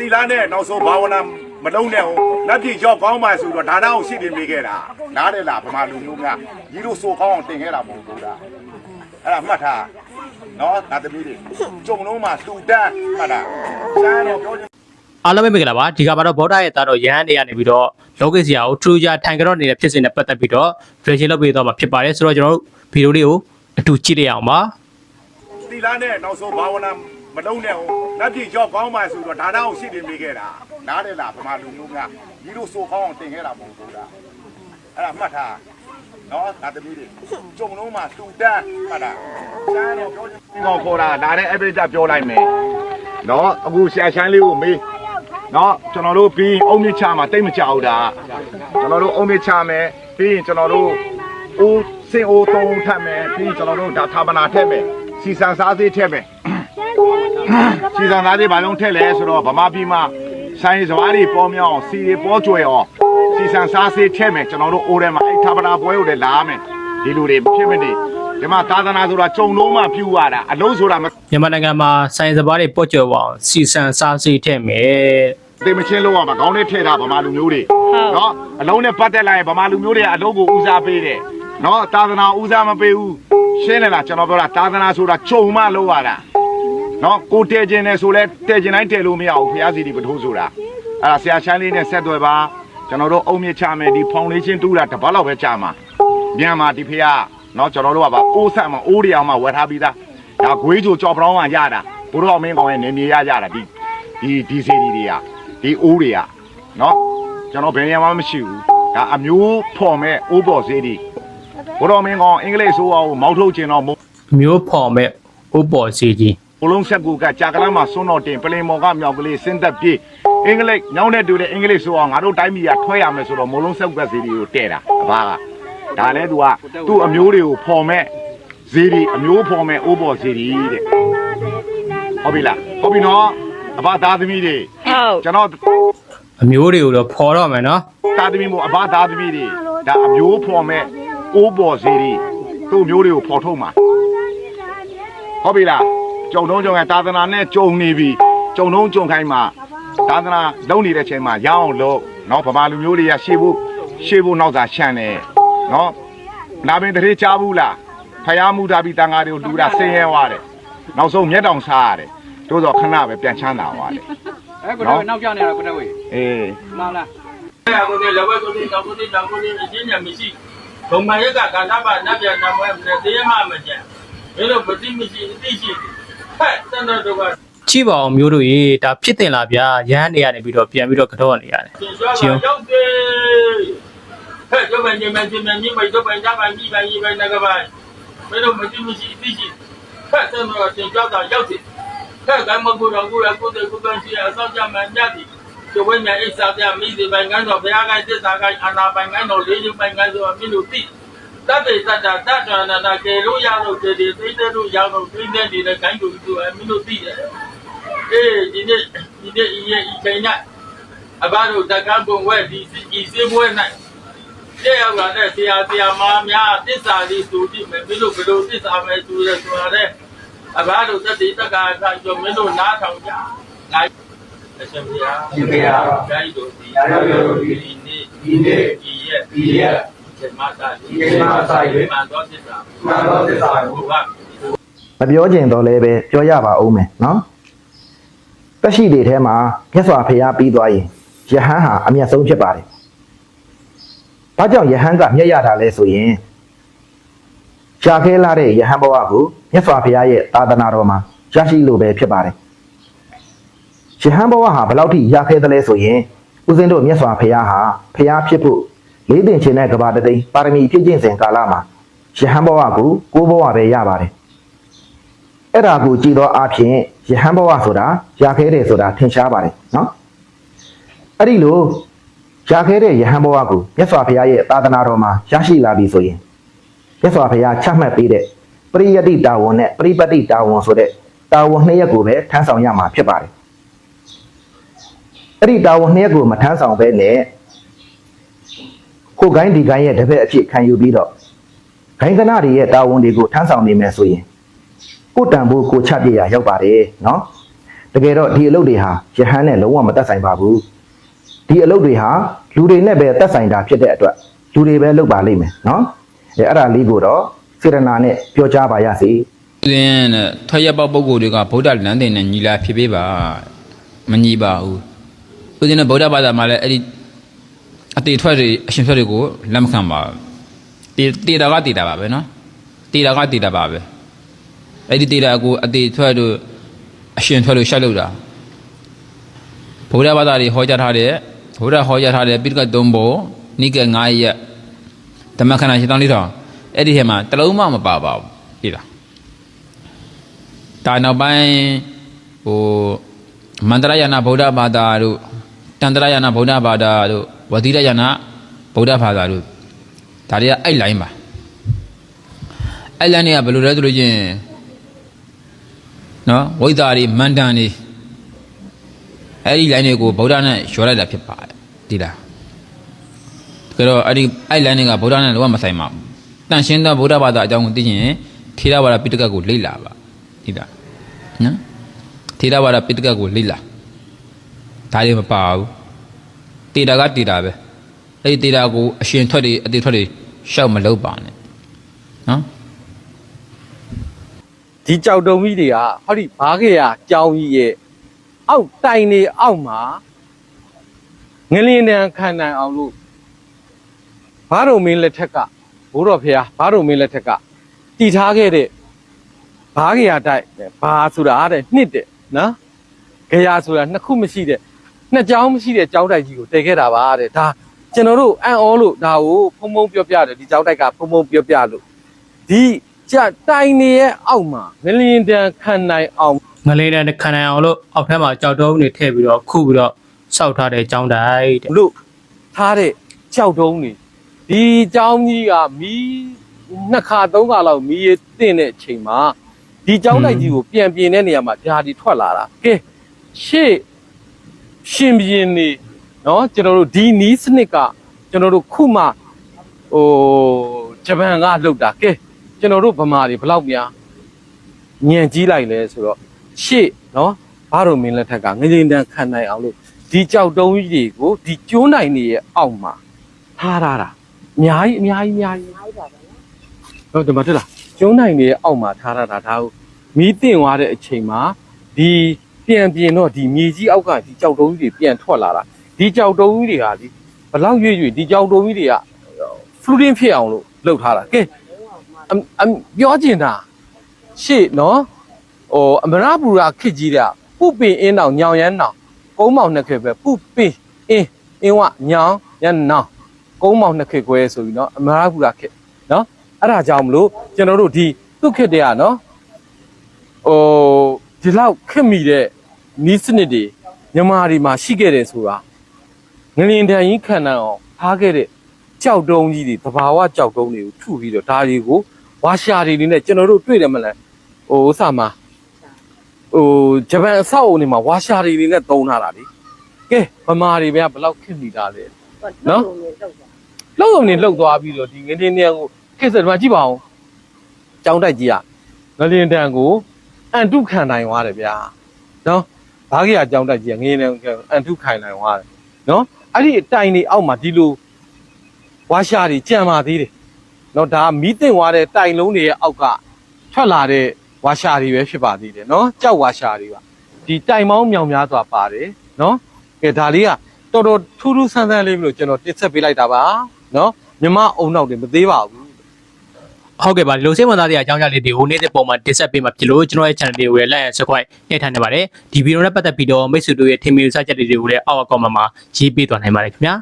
တီလာနဲ့နောက်ဆုံးဘာဝနာမလုံးနဲ့ဟိုလက်ပြရောက်ကောင်းပါဆိုတော့ဒါနာကိုရှင်းပြပေးခဲ့တာနားတယ်လားဗမာလူမျိုးများကြီးတို့စိုးကောင်းအောင်တင်ခဲ့တာမဟုတ်ဘူးလားအဲ့ဒါမှတ်ထားနော်ဒါသမီးတွေကြုံလုံးမှာတူတန်းမှတ်တာကျမ်းတော့ပြောချင်အားလုံးပဲမင်္ဂလာပါဒီကမှာတော့ဗောဓရဲ့သားတော်ရဟန်းတွေကနေပြီးတော့လောကစီယာကိုထရူဂျာထိုင်ကြတော့နေတဲ့ဖြစ်စဉ်နဲ့ပတ်သက်ပြီးတော့ version လုပ်ပေးတော့မှာဖြစ်ပါတယ်ဆိုတော့ကျွန်တော်တို့ဗီဒီယိုလေးကိုအတူကြည့်လိုက်အောင်ပါတီလာနဲ့နောက်ဆုံးဘာဝနာ မလုံးနဲ့ဟိုလက်ပြရောက်ကောင်းပါဆိုတော့ဒါနာကိုရှင်းပြပေးခဲ့တာနားတယ်လားဗမာလူမျိုးများကြီးတို့စိုးကောင်းအောင်တင်ခဲ့တာမဟုတ်ဘူးလားအဲ့ဒါမှတ်ထားနော်ဒါသမီးတွေကြုံလုံးမှာတူတန်းမှတ်တာကျမ်းတော့ပြောချင်ဒီကောင်ခေါ်တာလာတဲ့ average ပြောလိုက်မယ်နော်အခုဆရာချမ်းလေးကိုမေးနော်ကျွန်တော်တို့ပြီးအုံမြချမှာတိတ်မကြဘူးဒါကျွန်တော်တို့အုံမြချမယ်ပြီးရင်ကျွန်တော်တို့အိုးစင်အိုးသုံးထပ်မယ်ပြီးရင်ကျွန်တော်တို့ဒါသာပနာထည့်မယ်စီစံစားသေးထည့်မယ် စီစံသားတွေဘာလုံးထည့်လဲဆိုတော့ဗမာပြည်မှာဆိုင်စဝါးတွေပေါ်မြောင်းအောင်စီတွေပေါ်ကျွယ်အောင်စီစံစားစေးထည့်မယ်ကျွန်တော်တို့အိုးထဲမှာအဲ့ထာပနာပွဲကိုလည်းလာမယ်ဒီလူတွေဖြစ်မနေဒီမှာသာသနာဆိုတာကြုံလုံးမှပြူရတာအလုံးဆိုတာမမြန်မာနိုင်ငံမှာစိုင်းစပါးတွေပော့ကျော်အောင်စီစံစားစီထည့်မယ်သိမချင်းလို့ရမှာခေါင်းနဲ့ထည့်တာဗမာလူမျိုးတွေနော်အလုံးနဲ့ပတ်သက်လိုက်ရင်ဗမာလူမျိုးတွေကအလုံးကိုဦးစားပေးတယ်နော်သာသနာဦးစားမပေးဘူးရှင်းတယ်လားကျွန်တော်ပြောတာသာသနာဆိုတာကြုံမှလို့ရတာ နော်ကိုတဲကျင်နေဆိုလဲတဲကျင်တိုင်းတဲလို့မရဘူးဖះစီဒီပထိုးဆိုတာအဲ့ဒါဆရာချမ်းလေးနဲ့ဆက်သွယ်ပါကျွန်တော်တို့အုံမြင့်ချမယ်ဒီဖောင်ဒေးရှင်းတူးတာတစ်ပတ်လောက်ပဲကြာမှာမြန်မာဒီဖះနော်ကျွန်တော်တို့ကပါအိုးဆက်မှာအိုးတွေအောင်မှဝယ်ထားပြီးသားဒါဂွေးကြိုကြော်ပလောင်းမှရတာဘုရားမင်းကောင်ရဲ့နေမြေရရတာဒီဒီဒီစီဒီတွေကဒီအိုးတွေကနော်ကျွန်တော်ဘယ်နေရာမှမရှိဘူးဒါအမျိုးဖော်မဲ့အိုးပေါ်စေးဒီဘုရားမင်းကောင်အင်္ဂလိပ်ဆိုအောင်မောက်ထုတ်ခြင်းတော့မျိုးဖော်မဲ့ဥပ္ပေါ်စီကြီး ဘလုံးဆက်ကူကကြာကလမ်းမှာစွန်းတော်တင်ပလင်မော်ကမြောက်ကလေးစင်းသက်ပြေးအင်္ဂလိပ်ညောင်းတဲ့တူတဲ့အင်္ဂလိပ်ဆိုအောင်ငါတို့တိုင်းပြည်ကထွဲရမယ်ဆိုတော့မလုံးဆက်ကူကစီဒီကိုတဲ့တာအဘာကဒါလဲသူကသူ့အမျိုးတွေကိုဖော်မဲ့ဇီဒီအမျိုးဖော်မဲ့အိုးပေါ်ဇီဒီတဲ့ဟုတ်ပြီလားဟုတ်ပြီနော်အဘသားသမီးတွေဟုတ်ကျွန်တော်အမျိုးတွေကိုတော့ဖော်တော့မယ်နော်သားသမီးမို့အဘသားသမီးတွေဒါအမျိုးဖော်မဲ့အိုးပေါ်ဇီဒီသူ့မျိုးတွေကိုဖော်ထုတ်မှာဟုတ်ပြီလား ကြုံတော့ကြုံခိုင်းသာသနာနဲ့ကြုံနေပြီကြုံတော့ကြုံခိုင်းမှာသာသနာလုပ်နေတဲ့အချိန်မှာရအောင်လုပ်နော်ဗမာလူမျိုးတွေကရှေ့ဖို့ရှေ့ဖို့နောက်သာရှန့်တယ်နော်နာပင်တရေချဘူးလားဖယားမှုတာပြီးတန်ဃာတွေကိုလူတာဆင်းရဲသွားတယ်နောက်ဆုံးမျက်တောင်စားရတယ်တို့တော့ခဏပဲပြန်ချမ်းသာသွားတယ်အဲ့ကိုတော့နောက်ကျနေတာကိုတော့ဝေးအေးလာလာအဲ့ကိုလည်းလဘကိုလည်းတော့ကိုလည်းတော့ကိုလည်းအချင်းညာမရှိဘုံမရက်ကကာလပါနတ်ပြန်တော်မွဲတယ်တရားမှမကြံဘယ်လိုမသိမရှိအသိရှိတယ် ကကြည့်ပါအောင်မျိုးတို့ရေဒါဖြစ်တင်လာဗျာရဟန်းတွေကနေပြီးတော့ပြန်ပြီးတော့ကတော့နေရတယ်ရှင်ရွာရောက်တယ်ဟဲ့တို့ပဲညမချင်းညမိတို့ပဲညပါမိပါကြီးပဲငကပါဘယ်လိုမတိမရှိအသိရှိဟဲ့တန်တော်ရှင်ကြောက်တာရောက်တယ်ဟဲ့ကမကူတော့ကူရကိုတဲ့ကုကရှိအစောကြမှညတ်တယ်ကျဝိညာဉ်အိစာပြမိစေပိုင်ကန်းတော်ဘုရားကသစ္စာကအာနာပိုင်ကန်းတော်လေးကျပိုင်ကန်းဆိုအမင်းတို့သိ တတ္တိတတ္တတတ္တနာနာကေလို့ရလို့တည်တည်သိတဲ့လို့ရလို့သိတဲ့နေတဲ့ခိုင်းကိုသူအမင်းတို့သိတယ်အေးဒီနေ့ဒီနေ့ဤရဲ့ဤချိန်၌အဘတို့တက္ကံပုံဝဲဒီဤစေပွဲ၌တဲ့ရောက်လာတဲ့ဆရာဆရာမများတစ္ဆာလေးသူကြည့်မယ်မင်းတို့ဘယ်လိုတစ္ဆာမယ်သူရဲဆိုတာတဲ့အဘတို့တတ္တိတက္ကကကြောင့်မင်းတို့နားထောင်ကြငါအရှင်ဘုရားရှင်ဘုရားဓာတ်တို့ဒီဓာတ်တို့ဒီနေ့ဒီနေ့ဤရဲ့ဤရဲ့ ဒီမှာသာဒီမှာသာရေမှန်တော်သစ္စာမှန်တော်သစ္စာကိုကမပြောချင်တော့လည်းပဲပြောရပါဦးမယ်နော်တက်ရှိတွေထဲမှာမြတ်စွာဘုရားပြီးသွားရင်ယဟန်ဟာအမျက်ဆုံးဖြစ်ပါတယ်။ဘာကြောင့်ယဟန်ကမျက်ရတာလဲဆိုရင်ရှားခဲလာတဲ့ယဟန်ဘဝကိုမြတ်စွာဘုရားရဲ့သာသနာတော်မှာရရှိလို့ပဲဖြစ်ပါတယ်။ယဟန်ဘဝဟာဘယ်လောက်ထိရခဲသလဲဆိုရင်ဦးဇင်းတို့မြတ်စွာဘုရားဟာဘုရားဖြစ်ဖို့ လေးတင်ခြင်းတဲ့ကဘာတသိန်းပါရမီဖြည့်ကျင့်စဉ်ကာလမှာယဟန်ဘဝကိုကိုးဘဝပဲရပါတယ်။အဲ့ဒါကိုကြည်သောအဖြစ်ယဟန်ဘဝဆိုတာရခဲတယ်ဆိုတာထင်ရှားပါတယ်နော်အဲ့ဒီလိုရခဲတဲ့ယဟန်ဘဝကိုမြတ်စွာဘုရားရဲ့သာသနာတော်မှာရရှိလာပြီဆိုရင်မြတ်စွာဘုရားချမှတ်ပေးတဲ့ပရိယတ္တိတာဝန်နဲ့ပရိပတ်တိတာဝန်ဆိုတဲ့တာဝန်နှစ်ရက်ကိုပဲထမ်းဆောင်ရမှာဖြစ်ပါတယ်အဲ့ဒီတာဝန်နှစ်ရက်ကိုမထမ်းဆောင်ဘဲနဲ့ ကိုဂိုင်းဒီဂိုင်းရဲ့တပည့်အဖြစ်ခံယူပြီးတော့ဂိုင်းကနတွေရဲ့တာဝန်တွေကိုထမ်းဆောင်နေမယ်ဆိုရင်ကိုတန်ဖိုးကိုချပြရရောက်ပါတယ်နော်တကယ်တော့ဒီအလုပ်တွေဟာယဟန်နဲ့လုံးဝမသက်ဆိုင်ပါဘူးဒီအလုပ်တွေဟာလူတွေနဲ့ပဲသက်ဆိုင်တာဖြစ်တဲ့အတွက်လူတွေပဲလုပ်ပါလိမ့်မယ်နော်အဲအဲ့ဒါလေးကိုတော့စေရနာနဲ့ပြောကြားပါရစေသင်နဲ့ထရပပုဂ္ဂိုလ်တွေကဗုဒ္ဓလမ်းတင်နဲ့ညီလာဖြစ်ပေးပါမညီပါဘူးဦးဇင်းနဲ့ဗုဒ္ဓဘာသာမှာလည်းအဲ့ဒီ အတေထွက်တွေအရှင်ထွက်တွေကိုလက်မခံပါဘူးတေတေတာကတေတာပါပဲနော်တေတာကတေတာပါပဲအဲ့ဒီတေတာကိုအတေထွက်တို့အရှင်ထွက်တို့ရှောက်လို့တာဗုဒ္ဓဘာသာတွေဟောကြားထားတဲ့ဗုဒ္ဓဟောကြားထားတဲ့ပိဋကတ်သုံးပုံနိကေ9ရက်ဓမ္မခန္ဓာရှင်းတောင်းလေးတော်အဲ့ဒီထဲမှာတစ်လုံးမှမပါပါဘူးပြည့်လားဒါနောက်ပိုင်းဟိုမန္တရယနာဗုဒ္ဓဘာသာတို့တန္တရယနာဗုဒ္ဓဘာသာတို့ ဝတိရယနာဗုဒ္ဓဘာသာတို့ဒါတွေကအဲ့ line ပါအဲ့ line တွေကဘယ်လိုလဲဆိုလို့ချင်းနော်ဝိဇ္ဇာတွေမန္တန်တွေအဲ့ဒီ line တွေကိုဗုဒ္ဓနဲ့ရောလိုက်တာဖြစ်ပါတယ်ဒီလားဒါတော့အဲ့ဒီအဲ့ line တွေကဗုဒ္ဓနဲ့တော့မဆိုင်ပါဘူးတန်ရှင်းသောဗုဒ္ဓဘာသာအကြောင်းကိုသိရင်ထေရဝါဒပိဋကတ်ကိုလေ့လာပါဒီလားနော်ထေရဝါဒပိဋကတ်ကိုလေ့လာဒါတွေမပါဘူး တေတာကတေတာပဲအဲ့ဒီတေတာကိုအရှင်ထွက်တွေအတေထွက်တွေရှောက်မလုပ်ပါနဲ့နော်ဒီကြောက်တုံကြီးတွေကဟောဒီဘားခေရကြောင်းကြီးရဲ့အောက်တိုင်နေအောက်မှာငလင်းတန်းခံနိုင်အောင်လို့ဘားတော်မင်းလက်ထက်ကဘိုးတော်ဖះဘားတော်မင်းလက်ထက်ကတည်ထားခဲ့တဲ့ဘားခေရတိုက်ဘာဆိုတာတဲ့နှစ်တဲ့နော်ခေရဆိုတာနှစ်ခုမရှိတဲ့ နှစ်ကြောင်းမရှိတဲ့ကြောင်းတိုက်ကြီးကိုတည်ခဲ့တာပါတဲ့ဒါကျွန်တော်တို့အံ့ဩလို့ဒါကိုဖုံဖုံပြောပြတယ်ဒီကြောင်းတိုက်ကဖုံဖုံပြောပြလို့ဒီကြတိုင်နေရဲ့အောက်မှာငလင်တန်ခံနိုင်အောင်ငလင်တန်ခံနိုင်အောင်လို့အောက်ထပ်မှာကြောက်တုံးတွေထည့်ပြီးတော့ခုပြီးတော့စောက်ထားတဲ့ကြောင်းတိုက်တဲ့လို့ထားတဲ့ကြောက်တုံးတွေဒီကြောင်းကြီးကမီးနှစ်ခါသုံးခါလောက်မီးရတင့်တဲ့အချိန်မှာဒီကြောင်းတိုက်ကြီးကိုပြန်ပြင်တဲ့နေရာမှာဓာတ်တွေထွက်လာတာကဲရှေ့ ရှင်ပြင်းနေเนาะကျွန်တော်တို့ဒီနီးစနစ်ကကျွန်တော်တို့ခုမှဟိုဂျပန်ကလောက်တာကဲကျွန်တော်တို့ဗမာတွေဘယ်လောက်များညံကြီးလိုက်လဲဆိုတော့ရှေ့เนาะဘာလို့မင်းလက်ထက်ကငရင်တန်းခံနိုင်အောင်လို့ ဒီကြောက်တုံးကြီးတွေကိုဒီကျိုးနိုင်နေရဲ့အောက်မှာထားထားတာအများကြီးအများကြီးအများကြီးဟုတ်တယ်မထလားကျိုးနိုင်နေရဲ့အောက်မှာထားထားတာဒါကိုမီးတင်သွားတဲ့အချိန်မှာဒီ ပြန်ပြင်တော့ဒီမြေကြီးအောက်ကဒီကြောက်တုံးကြီးတွေပြန်ထွက်လာတာဒီကြောက်တုံးကြီးတွေဟာဒီဘလောက်ရွေ့ရွေ့ဒီကြောက်တုံးကြီးတွေက floating ဖြစ်အောင်လို့လုပ်ထားတာကဲအမ်အမ်ပြောချင်တာရှေ့နော်ဟိုအမရပူရာခစ်ကြီးတဲ့ပုပင်အင်းတောင်ညောင်ရမ်းတောင်ကုန်းမောင်နှစ်ခေပဲပုပင်းအင်းအင်းဝညောင်ရနောင်ကုန်းမောင်နှစ်ခေခွဲဆိုပြီးတော့အမရပူရာခေနော်အဲ့ဒါကြောင့်မလို့ကျွန်တော်တို့ဒီသူ့ခေတည်းကနော်ဟို ဒီလောက်ခက်မိတဲ့နီးစနစ်တွေမြန်မာပြည်မှာရှိခဲ့တယ်ဆိုတာငလင်တန်ကြီးခံနိုင်အောင်ထားခဲ့တဲ့ကြောက်တုံးကြီးတွေသဘာဝကြောက်တုံးတွေကိုထုပြီးတော့ဒါတွေကိုဝါရှာတွေနေနဲ့ကျွန်တော်တို့တွေ့တယ်မလားဟိုဥစားမှာဟိုဂျပန်အဆောက်အုံတွေမှာဝါရှာတွေနေနဲ့တုံးထားတာလေကဲဗမာတွေဗျာဘယ်လောက်ခက်နေတာလဲနော်လောက်ုံနေလောက်သွားပြီးတော့ဒီငလင်းတန်းကိုခက်စက်မှာကြည့်ပါအောင်ကြောင်းတိုက်ကြီးကငလင်းတန်းကို အန်တုခံနိုင်သွားတယ်ဗျာနော်ဘာကြီးအကြောင်းတိုက်ကြီးငင်းနေအန်တုခံနိုင်သွားတယ်နော်အဲ့ဒီအတိုင်တွေအောက်မှာဒီလိုဝါရှာတွေကြံပါသေးတယ်နော်ဒါမီးတင်သွားတဲ့တိုင်လုံးတွေရဲ့အောက်ကထွက်လာတဲ့ဝါရှာတွေပဲဖြစ်ပါသေးတယ်နော်ကြောက်ဝါရှာတွေပါဒီတိုင်မောင်းမြောင်များစွာပါတယ်နော်ကဲဒါလေးကတော်တော်ထူးထူးဆန်းဆန်းလေးမျိုးကျွန်တော်တင်ဆက်ပေးလိုက်တာပါနော်မြမအုံနောက်တွေမသေးပါဘူး ဟုတ်ကဲ့ပါဒီလိုစိတ်ဝင်စားတဲ့အကြောင်းအရာလေးတွေကိုနေ့စဉ်ပုံမှန်တင်ဆက်ပေးမှာဖြစ်လို့ကျွန်တော်ရဲ့ channel လေးကိုလည်း like and subscribe ညှိထားနေပါတယ်ဒီဗီဒီယိုနဲ့ပတ်သက်ပြီးတော့မိတ်ဆွေတို့ရဲ့ထင်မြင်စချက်တွေကိုလည်းအောက်အကောင့်မှာရေးပေးသွားနိုင်ပါတယ်ခင်ဗျာ